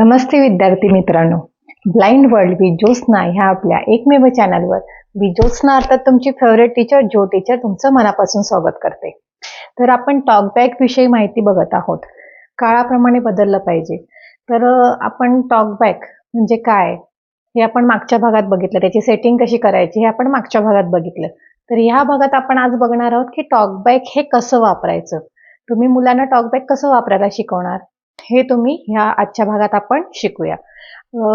नमस्ते विद्यार्थी मित्रांनो. Blind world with Jyotsna ह्या आपल्या एकमेव चॅनलवर मी ज्योत्स्ना अर्थात तुमची फेवरेट टीचर जो टीचर तुमचं मनापासून स्वागत करते. तर आपण टॉकबॅक विषयी माहिती बघत आहोत. काळाप्रमाणे बदललं पाहिजे. तर आपण टॉकबॅक म्हणजे काय? हे आपण मागच्या भागात बघितलं. त्याची सेटिंग कशी करायची हे आपण मागच्या भागात बघितलं. तर ह्या भागात आपण आज बघणार आहोत की टॉकबॅक हे कसं वापरायचं? तुम्ही मुलांना टॉकबॅक कसं वापरायला शिकवणार? हे तुम्ही ह्या आजच्या भागात आपण शिकूया.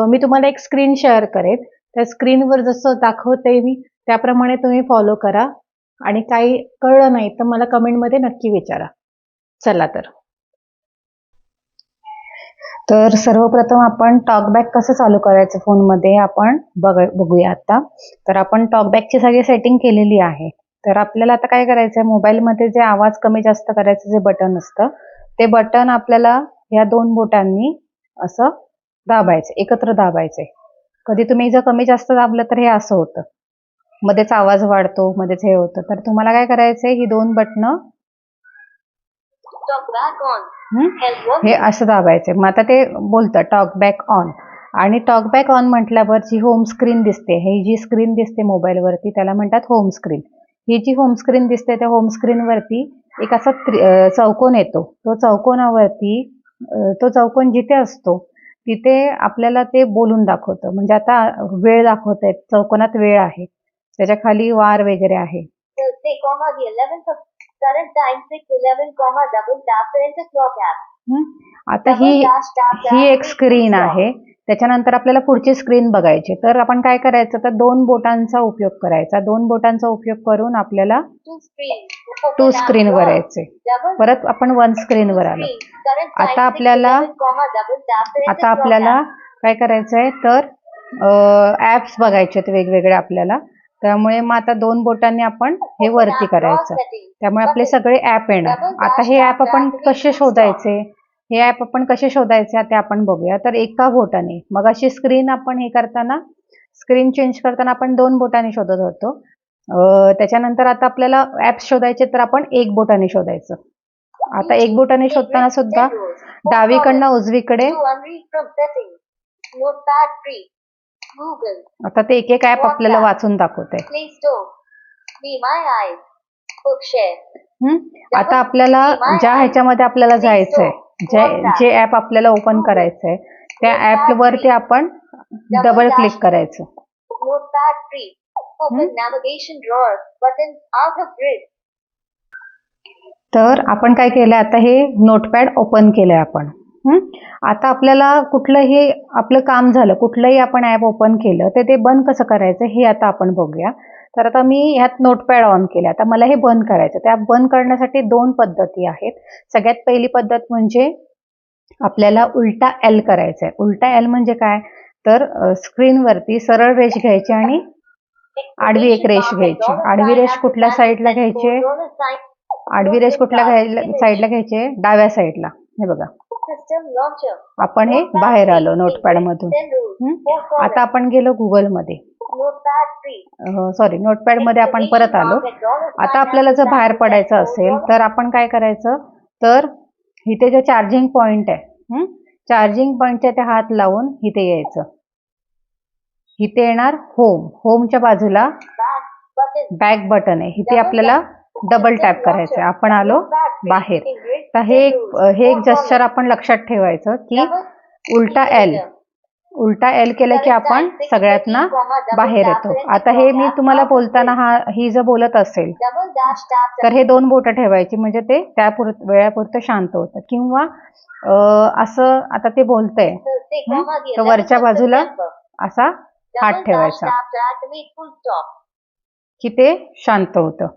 मी तुम्हाला एक स्क्रीन शेअर करेन. त्या स्क्रीनवर जसं दाखवते मी त्याप्रमाणे तुम्ही फॉलो करा. आणि काही कळलं नाही तर मला कमेंटमध्ये नक्की विचारा. चला तर. तर सर्वप्रथम आपण टॉकबॅक कसं चालू करायचं फोनमध्ये आपण बघ बघूया आता. तर आपण टॉकबॅकची सगळी सेटिंग केलेली आहे. तर आपल्याला आता काय करायचं आहे मोबाईलमध्ये जे आवाज कमी जास्त करायचं जे बटन असतं ते बटन आपल्याला या दोन बोटांनी असं दाबायचं एकत्र दाबायचे. कधी तुम्ही जर कमी जास्त दाबलं तर हे असं होतं. मध्येच आवाज वाढतो मध्येच हे होतं. तर तुम्हाला काय करायचंय ही दोन बटणं. हं? असं दाबायचे मग आता ते बोलतं टॉक बॅक ऑन आणि टॉक बॅक ऑन म्हटल्यावर जी होम स्क्रीन दिसते ही जी स्क्रीन दिसते मोबाईलवरती त्याला म्हणतात होम स्क्रीन ही जी होम स्क्रीन दिसते त्या होम स्क्रीनवरती एक असा चौकोन येतो. तो चौकोनावरती तो चौकोन जिथे असतो तिथे आपल्याला ते बोलून दाखवतं. म्हणजे आता वेळ दाखवत आहे चौकोनात वेळ आहे. त्याच्याखाली वार वगैरे आहे. Thursday, comma the 11th of current time 6 11 comma double tap to enter clock app. आता ही ही एक स्क्रीन आहे. त्याच्यानंतर आपल्याला पुढची स्क्रीन बघायची. तर आपण काय करायचं? तर दोन बोटांचा उपयोग करायचा. दोन बोटांचा उपयोग करून आपल्याला. टू स्क्रीनवर यायचे Double परत आपण वन आलो screen. Current time आता 6 आपल्याला 11 comma double tap. To enter आता आपल्याला. काय करायचंय तर ऍप्स बघायचे आहेत वेगवेगळे आपल्याला. त्यामुळे मग आता दोन बोटांनी आपण हे वरती करायचं. त्यामुळे आपले सगळे ऍप येणार. आता हे ऍप आपण कसे शोधायचे? हे ऍप आपण कसे शोधायचे ते आपण बघूया. तर एका बोटाने मग अशी स्क्रीन आपण हे करताना स्क्रीन चेंज करताना आपण दोन बोटाने शोधत होतो. त्याच्यानंतर आता आपल्याला ऍप शोधायचे तर आपण एक बोटाने शोधायचं. आता एक बोटाने शोधताना सुद्धा डावीकडनं उजवीकडे आता ते एक एक ऍप आपल्याला वाचून दाखवते आता आपल्याला ज्या ह्याच्यामध्ये आपल्याला जायचंय जे जे ऍप आपल्याला ओपन करायचंय त्या ऍप वरती आपण डबल क्लिक करायचं. grid. तर आपण काय केलंय आता हे नोटपॅड ओपन केलंय आपण. हं? आता आपल्याला कुठलंही आपलं काम झालं कुठलंही आपण ऍप ओपन केलं तर ते बंद कसं करायचं हे आता आपण बघूया. तर आता मी ह्यात नोटपॅड ऑन केलं. आता मला हे बंद करायचं. त्या बंद करण्यासाठी दोन पद्धती आहेत. सगळ्यात पहिली पद्धत म्हणजे आपल्याला उलटा एल करायचा आहे उलटा एल म्हणजे काय? तर स्क्रीनवरती सरळ रेष घ्यायची आणि आडवी एक रेष घ्यायची. आडवी रेष कुठल्या साईडला घ्यायची? आडवी रेष कुठल्या साईडला घ्यायची? डाव्या साईडला हे बघा. आपण हे बाहेर आलो नोटपॅड मधून. आता आपण गेलो गुगलमध्ये. हो, सॉरी नोटपॅडमध्ये आपण परत आलो. आता आपल्याला जर बाहेर पडायचं असेल तर आपण काय करायचं? तर इथे जे चार्जिंग पॉइंट आहे चार्जिंग पॉइंटच्या ते हात लावून इथे यायचं. इथे येणार होम होमच्या बाजूला बॅक बटन आहे. इथे आपल्याला डबल टॅप करायचं आहे आपण आलो बाहेर. तर हे एक हे एक जस्चर आपण लक्षात ठेवायचं की उलटा एल उलटा एल केलं की आपण सगळ्यातना बाहेर येतो. आता हे मी तुम्हाला बोलताना हा ही जर बोलत असेल. तर हे दोन बोटं ठेवायची. म्हणजे ते त्या पुर वेळापुरतं शांत होतं. किंवा असं आता ते बोलतंय. तर 11th वरच्या बाजूला. असा हात ठेवायचा. की ते शांत होतं.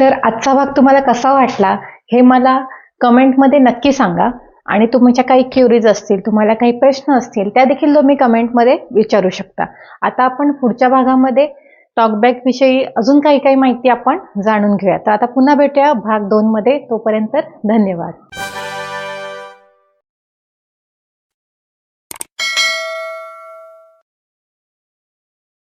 तर आजचा भाग तुम्हाला कसा वाटला हे मला कमेंटमध्ये नक्की सांगा. आणि तुमच्या काही क्युरीज असतील तुम्हाला काही प्रश्न असतील त्या देखील तुम्ही कमेंटमध्ये विचारू शकता. आता आपण पुढच्या भागामध्ये टॉकबॅक विषयी अजून काही काही माहिती आपण जाणून घेऊया. तर आता पुन्हा भेटूया भाग दोन मध्ये. तोपर्यंत धन्यवाद.